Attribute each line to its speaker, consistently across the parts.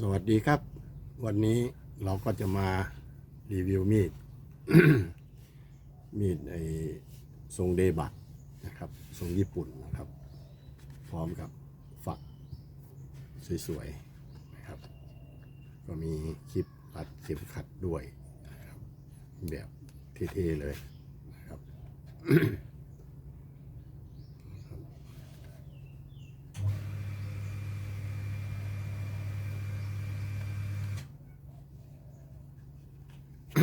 Speaker 1: สวัสดีครับ วันนี้เราก็จะมารีวิวมีด มีดไอทรงเดบัตนะครับทรงญี่ปุ่นนะครับ พร้อมกับฝักสวยๆนะครับ ก็มีคลิปรัดเข็มขัดด้วยนะครับแบบเท่ๆเลยนะครับ ใบ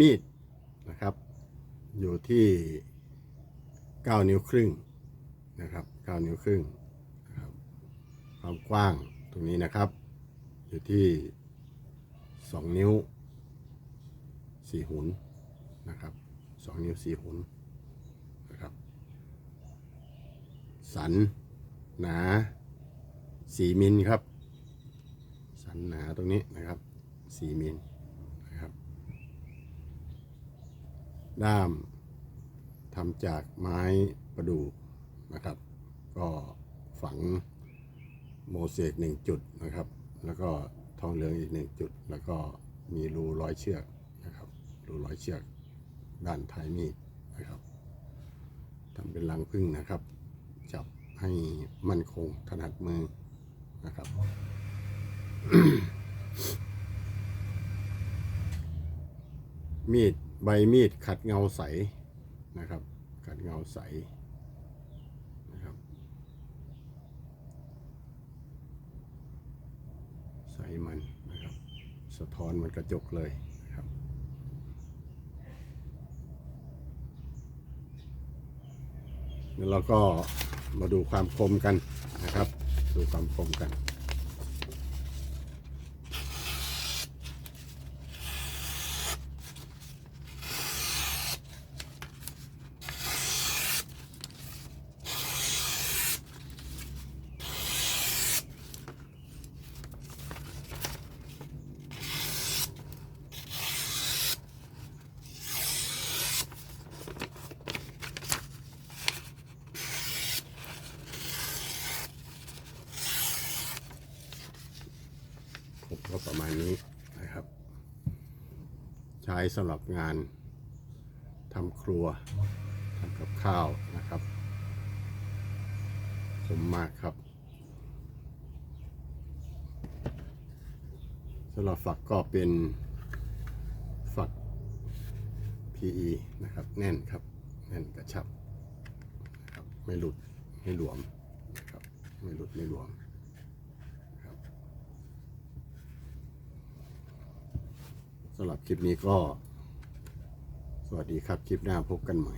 Speaker 1: มีดนะครับ อยู่ที่ 9 นิ้วครึ่งนะครับ 9 นิ้วครึ่งครับความกว้างตรงนี้นะครับ อยู่ที่ 2 นิ้ว 4 หุนนะครับ 2 นิ้ว 4 หุนนะครับ สัน หนา4มิลครับ สันหนาตรงนี้นะครับ4มิลนะครับ ด้ามทำจากไม้ประดู่นะครับ ก็ฝังโมเสกหนึ่งจุดนะครับ แล้วก็ทองเหลืองอีกหนึ่งจุด แล้วก็มีรูร้อยเชือกนะครับรูร้อยเชือกด้านท้ายมีดนะครับทำเป็นรังพึ่งนะครับ จับ ให้มั่นคงถนัดมือนะครับ มีดใบมีดขัดเงาใสนะครับ ขัดเงาใสนะครับ ใสมันนะครับ สะท้อนมันกระจกเลยนะครับแล้วก็ มาดูความคมกันนะครับ ดูความคมกัน ผมก็ประมาณนี้นะครับ ใช้สำหรับงานทำครัวทำกับข้าวนะครับผมมากครับสำหรับฝักก็เป็นฝัก PE นะครับ แน่นครับ แน่นกระชับครับไม่หลุด ไม่หลวมนะครับไม่หลุด ไม่หลวม สำหรับคลิปนี้ก็ สวัสดีครับคลิปหน้าพบกันใหม่